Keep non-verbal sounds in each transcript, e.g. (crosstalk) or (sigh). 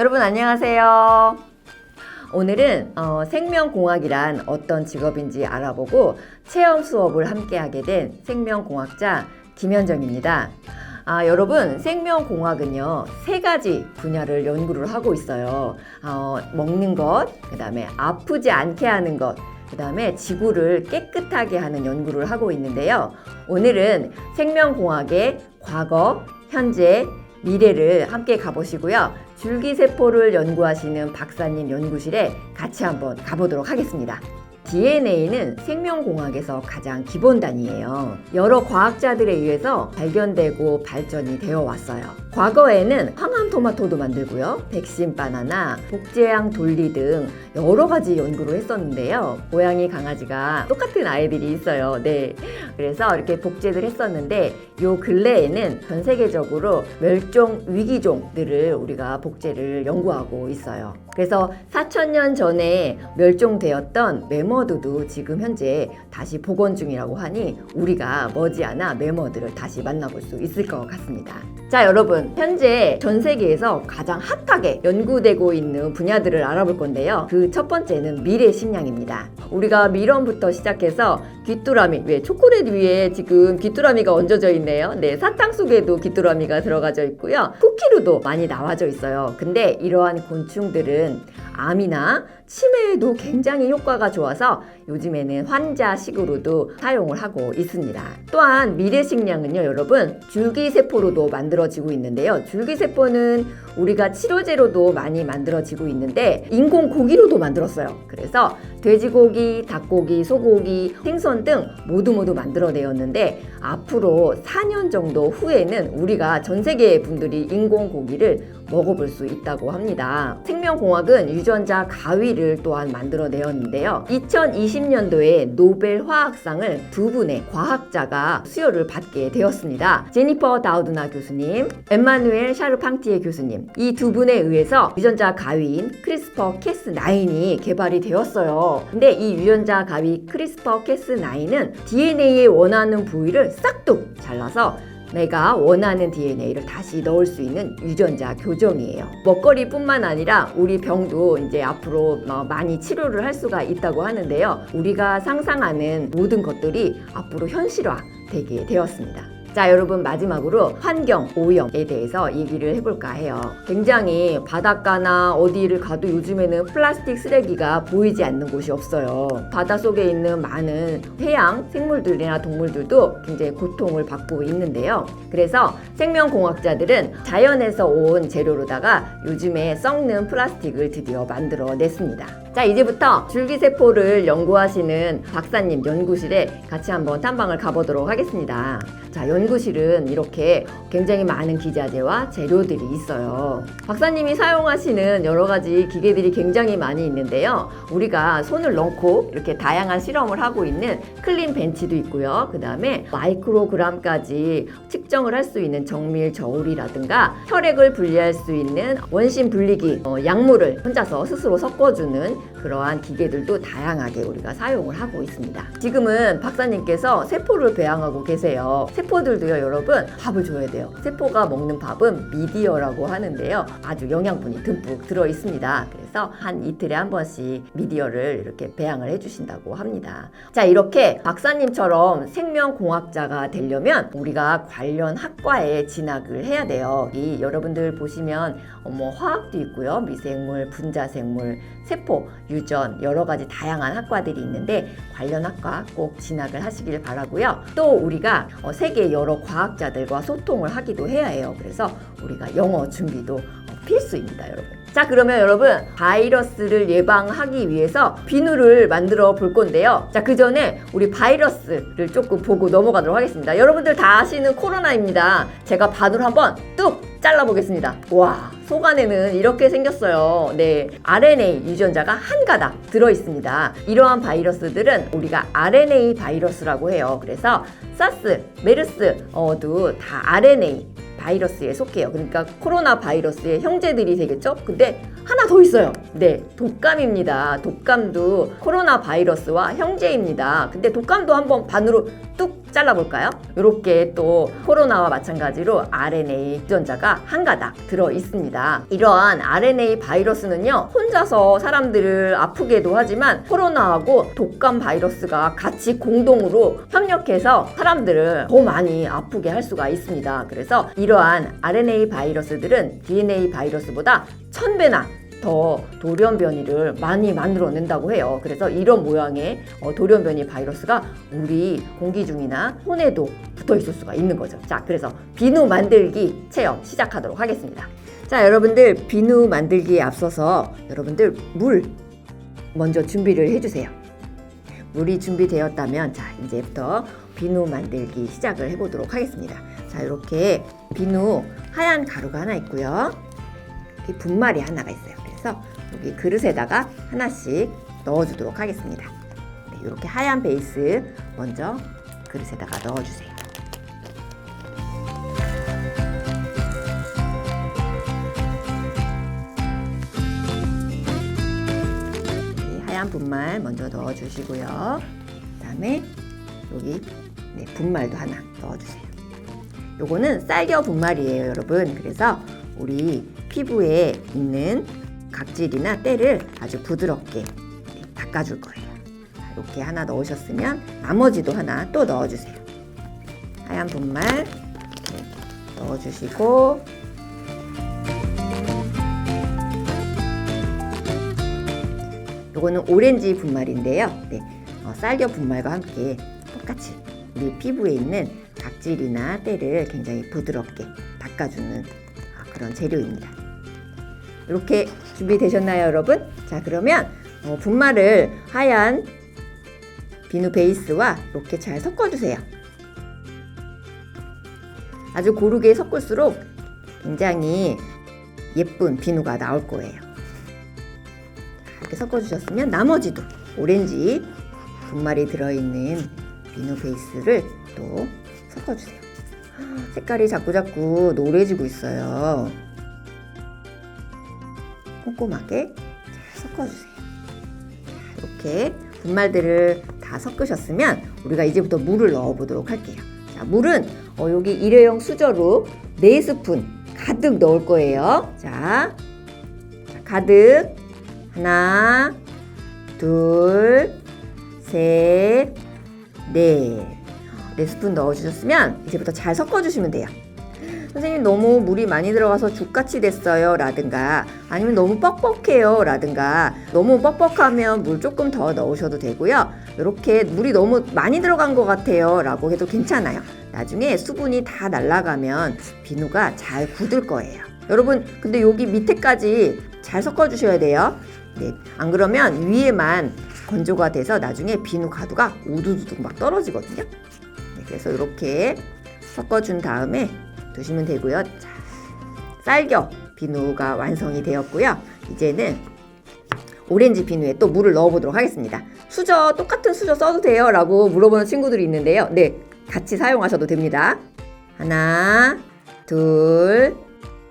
여러분 안녕하세요. 오늘은 어, 생명공학이란 어떤 직업인지 알아보고 체험 수업을 함께 하게 된 생명공학자 김현정입니다. 아, 여러분 생명공학은요 세 가지 분야를 연구를 하고 있어요. 어, 먹는 것, 그 다음에 아프지 않게 하는 것, 그 다음에 지구를 깨끗하게 하는 연구를 하고 있는데요. 오늘은 생명공학의 과거, 현재, 미래를 함께 가보시고요. 줄기세포를 연구하시는 박사님 연구실에 같이 한번 가보도록 하겠습니다. DNA는 생명공학에서 가장 기본 단위예요. 여러 과학자들에 의해서 발견되고 발전이 되어 왔어요. 과거에는 황암 토마토도 만들고요. 백신 바나나, 복제양 돌리 등 여러 가지 연구를 했었는데요. 고양이 강아지가 똑같은 아이들이 있어요. 네. 그래서 이렇게 복제를 했었는데 요 근래에는 전 세계적으로 멸종 위기종들을 우리가 복제를 연구하고 있어요. 그래서 4천년 전에 멸종되었던 매머드도 지금 현재 다시 복원 중이라고 하니 우리가 머지않아 매머드를 다시 만나볼 수 있을 것 같습니다. 자, 여러분. 현재 전 세계에서 가장 핫하게 연구되고 있는 분야들을 알아볼 건데요. 그 첫 번째는 미래 식량입니다. 우리가 밀원부터 시작해서 귀뚜라미, 왜 초콜릿 위에 지금 귀뚜라미가 얹어져 있네요. 네, 사탕 속에도 귀뚜라미가 들어가져 있고요. 쿠키로도 많이 나와져 있어요. 근데 이러한 곤충들은 암이나 치매에도 굉장히 효과가 좋아서 요즘에는 환자식으로도 사용을 하고 있습니다. 또한 미래식량은요, 여러분, 줄기세포로도 만들어지고 있는데요. 줄기세포는 우리가 치료제로도 많이 만들어지고 있는데 인공 고기로도 만들었어요. 그래서 돼지고기, 닭고기, 소고기, 생선 등 모두 모두 만들어내었는데 앞으로 4년 정도 후에는 우리가 전 세계 분들이 인공 고기를 먹어볼 수 있다고 합니다. 생명공학은 유전자 가위를 또한 만들어내었는데요. 2020년도에 노벨 화학상을 두 분의 과학자가 수여를 받게 되었습니다. 제니퍼 다우드나 교수님, 엠마누엘 샤르팡티에 교수님. 이 두 분에 의해서 유전자 가위인 크리스퍼 캐스9이 개발이 되었어요. 근데 이 유전자 가위 크리스퍼 캐스9은 DNA에 원하는 부위를 싹둑 잘라서 내가 원하는 DNA를 다시 넣을 수 있는 유전자 교정이에요. 먹거리뿐만 아니라 우리 병도 이제 앞으로 어, 많이 치료를 할 수가 있다고 하는데요. 우리가 상상하는 모든 것들이 앞으로 현실화 되게 되었습니다. 자, 여러분 마지막으로 환경 오염에 대해서 얘기를 해볼까 해요. 굉장히 바닷가나 어디를 가도 요즘에는 플라스틱 쓰레기가 보이지 않는 곳이 없어요. 바다 속에 있는 많은 해양 생물들이나 동물들도 굉장히 고통을 받고 있는데요. 그래서 생명공학자들은 자연에서 온 재료로다가 요즘에 썩는 플라스틱을 드디어 만들어 냈습니다. 자, 이제부터 줄기세포를 연구하시는 박사님 연구실에 같이 한번 탐방을 가보도록 하겠습니다. 자, 연구실은 이렇게 굉장히 많은 기자재와 재료들이 있어요. 박사님이 사용하시는 여러 가지 기계들이 굉장히 많이 있는데요. 우리가 손을 넣고 이렇게 다양한 실험을 하고 있는 클린 벤치도 있고요. 그 다음에 마이크로그램까지 측정을 할 수 있는 정밀 저울이라든가 혈액을 분리할 수 있는 원심 분리기, 어, 약물을 혼자서 스스로 섞어주는 그러한 기계들도 다양하게 우리가 사용을 하고 있습니다. 지금은 박사님께서 세포를 배양하고 계세요. 세포들도요, 여러분, 밥을 줘야 돼요. 세포가 먹는 밥은 미디어라고 하는데요. 아주 영양분이 듬뿍 들어 있습니다. 그래서 한 이틀에 한 번씩 미디어를 이렇게 배양을 해주신다고 합니다. 자, 이렇게 박사님처럼 생명공학자가 되려면 우리가 관련 학과에 진학을 해야 돼요. 이 여러분들 보시면 어, 뭐 화학도 있고요. 미생물, 분자생물, 세포, 유전 여러 가지 다양한 학과들이 있는데 관련 학과 꼭 진학을 하시길 바라고요. 또 우리가 어, 세계 여러 과학자들과 소통을 하기도 해야 해요. 그래서 우리가 영어 준비도 어, 필수입니다, 여러분. 자, 그러면 여러분, 바이러스를 예방하기 위해서 비누를 만들어 볼 건데요. 자, 그 전에 우리 바이러스를 조금 보고 넘어가도록 하겠습니다. 여러분들 다 아시는 코로나입니다. 제가 반으로 한번 뚝 잘라보겠습니다. 와, 속 안에는 이렇게 생겼어요. 네. RNA 유전자가 한 가닥 들어 있습니다. 이러한 바이러스들은 우리가 RNA 바이러스라고 해요. 그래서 사스, 메르스도 다 RNA 바이러스에 속해요. 그러니까 코로나 바이러스의 형제들이 되겠죠? 근데 하나 더 있어요. 네, 독감입니다. 독감도 코로나 바이러스와 형제입니다. 근데 독감도 한번 반으로 뚝 잘라볼까요? 이렇게 또 코로나와 마찬가지로 RNA 유전자가 한 가닥 들어 있습니다. 이러한 RNA 바이러스는요, 혼자서 사람들을 아프게도 하지만 코로나하고 독감 바이러스가 같이 공동으로 협력해서 사람들을 더 많이 아프게 할 수가 있습니다. 그래서 이러한 RNA 바이러스들은 DNA 바이러스보다 천배나 더 돌연 변이를 많이 만들어낸다고 해요. 그래서 이런 모양의 어, 돌연 변이 바이러스가 우리 공기 중이나 손에도 붙어 있을 수가 있는 거죠. 자, 그래서 비누 만들기 체험 시작하도록 하겠습니다. 자, 여러분들 비누 만들기에 앞서서 여러분들 물 먼저 준비를 해주세요. 물이 준비되었다면 자 이제부터 비누 만들기 시작을 해보도록 하겠습니다. 자 이렇게 비누 하얀 가루가 하나 있고요. 분말이 하나가 있어요. 그래서 여기 그릇에다가 하나씩 넣어주도록 하겠습니다. 네, 이렇게 하얀 베이스 먼저 그릇에다가 넣어주세요. 이 하얀 분말 먼저 넣어주시고요. 그 다음에 여기 네, 분말도 하나 넣어주세요. 요거는 쌀겨 분말이에요, 여러분. 그래서 우리 피부에 있는 각질이나 때를 아주 부드럽게 네, 닦아줄 거예요. 자, 이렇게 하나 넣으셨으면 나머지도 하나 또 넣어주세요. 하얀 분말 네, 넣어주시고 요거는 오렌지 분말인데요. 네, 어, 쌀겨 분말과 함께 똑같이 우리 피부에 있는 각질이나 때를 굉장히 부드럽게 닦아주는 아, 그런 재료입니다. 이렇게 준비되셨나요, 여러분? 자, 그러면 어, 분말을 하얀 비누 베이스와 이렇게 잘 섞어주세요. 아주 고르게 섞을수록 굉장히 예쁜 비누가 나올 거예요. 이렇게 섞어주셨으면 나머지도 오렌지 분말이 들어있는 비누 베이스를 또 섞어주세요. 색깔이 자꾸자꾸 노래지고 있어요. 꼼꼼하게 잘 섞어주세요. 자, 이렇게 분말들을 다 섞으셨으면 우리가 이제부터 물을 넣어 보도록 할게요. 자, 물은 어, 여기 일회용 수저로 4스푼 가득 넣을 거예요. 자, 자, 가득 하나, 둘, 셋, 넷. 네 스푼 넣어주셨으면 이제부터 잘 섞어주시면 돼요. 선생님 너무 물이 많이 들어가서 죽같이 됐어요 라든가. 아니면 너무 뻑뻑해요 라든가. 너무 뻑뻑하면 물 조금 더 넣으셔도 되고요. 이렇게 물이 너무 많이 들어간 것 같아요 라고 해도 괜찮아요. 나중에 수분이 다 날아가면 비누가 잘 굳을 거예요. 여러분 근데 여기 밑에까지 잘 섞어 주셔야 돼요. 네, 안 그러면 위에만 건조가 돼서 나중에 비누 가루가 우두두둑 막 떨어지거든요. 네, 그래서 이렇게 섞어준 다음에 두시면 되고요. 자, 쌀겨 비누가 완성이 되었고요. 이제는 오렌지 비누에 또 물을 넣어보도록 하겠습니다. 수저 똑같은 수저 써도 돼요? 라고 물어보는 친구들이 있는데요. 네, 같이 사용하셔도 됩니다. 하나, 둘,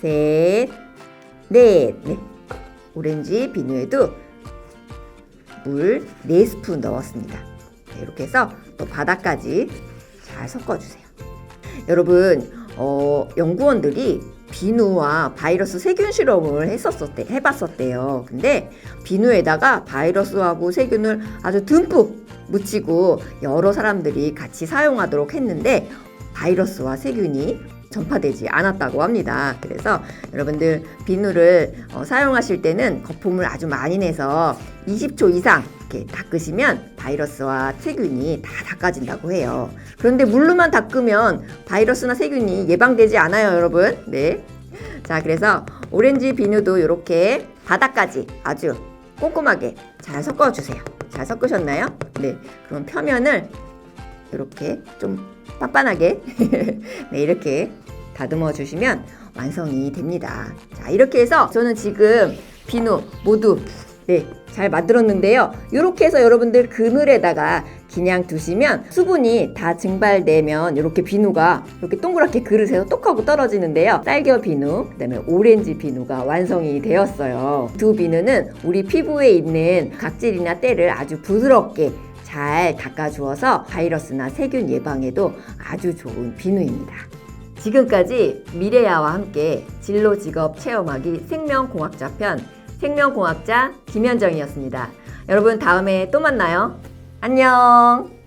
셋, 넷. 네. 오렌지 비누에도 물 4스푼 넣었습니다. 네, 이렇게 해서 또 바닥까지 잘 섞어주세요. 여러분, 어, 연구원들이 비누와 바이러스 세균 실험을 했었었대, 해봤었대요. 근데 비누에다가 바이러스하고 세균을 아주 듬뿍 묻히고 여러 사람들이 같이 사용하도록 했는데 바이러스와 세균이 전파되지 않았다고 합니다. 그래서 여러분들 비누를 어, 사용하실 때는 거품을 아주 많이 내서 20초 이상 이렇게 닦으시면 바이러스와 세균이 다 닦아진다고 해요. 그런데 물로만 닦으면 바이러스나 세균이 예방되지 않아요, 여러분. 네. 자, 그래서 오렌지 비누도 이렇게 바닥까지 아주 꼼꼼하게 잘 섞어주세요. 잘 섞으셨나요? 네. 그럼 표면을 이렇게 좀 빤빤하게 (laughs) 네, 이렇게 다듬어 주시면 완성이 됩니다. 자, 이렇게 해서 저는 지금 비누 모두 네, 잘 만들었는데요. 이렇게 해서 여러분들 그늘에다가 그냥 두시면 수분이 다 증발되면 이렇게 비누가 이렇게 동그랗게 그릇에서 똑 하고 떨어지는데요. 쌀겨 비누, 그다음에 오렌지 비누가 완성이 되었어요. 두 비누는 우리 피부에 있는 각질이나 때를 아주 부드럽게 잘 닦아주어서 바이러스나 세균 예방에도 아주 좋은 비누입니다. 지금까지 미래야와 함께 진로 직업 체험하기 생명공학자 편 생명공학자 김현정이었습니다. 여러분 다음에 또 만나요. 안녕.